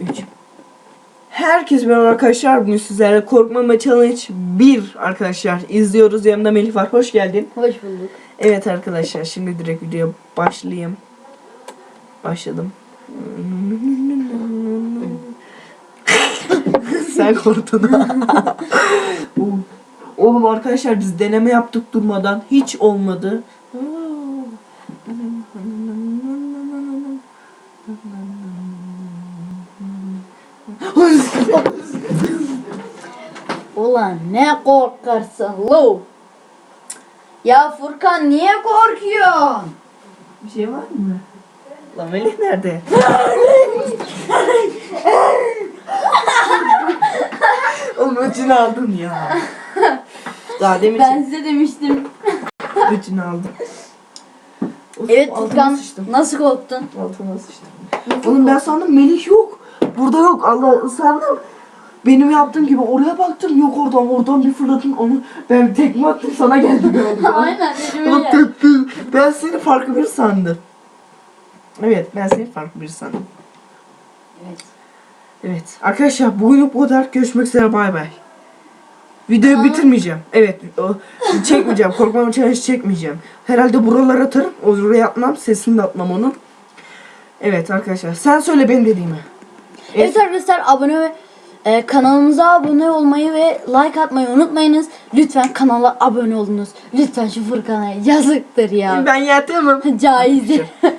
3 Herkese merhaba arkadaşlar. Bugün sizlerle Korkmama Challenge 1 arkadaşlar izliyoruz. Yanımda Melih var. Hoş geldin. Hoş bulduk. Evet arkadaşlar şimdi direkt videoya başlayayım. Başladım. Sen korktun. Oğlum arkadaşlar biz deneme yaptık durmadan. Hiç olmadı. Ulan ne korkarsın lo. Ya Furkan niye korkuyorsun? Bir şey var mı? Lan Melih nerede? Oğlum öcünü aldın ya. Daha demin Ben size demiştim. öcünü aldım. Evet altıma sıçtım. nasıl korktun? Altıma sıçtım. Oğlum ben sandım Melih yok. Burada yok. Allah sandım. Benim yaptığım gibi oraya baktım yok oradan oradan bir fırlattım onu ben tekme attım sana geldi galiba. Aynen dedim Oğlum tepki. Ben seni farklı bir sandım. Evet ben seni farklı bir sandım. Evet. Evet arkadaşlar bugünlük bu kadar. Görüşmek üzere bay bay. Videoyu bitirmeyeceğim. Evet o, çekmeyeceğim. Korkmam challenge çekmeyeceğim. Herhalde buralara atarım. Oraya atmam. Sesini de atmam onun. Evet arkadaşlar sen söyle benim dediğimi. Evet arkadaşlar abone ve e, kanalımıza abone olmayı ve like atmayı unutmayınız. Lütfen kanala abone olunuz. Lütfen şu Furkan'a yazıktır ya. Ben yatamam. Bay.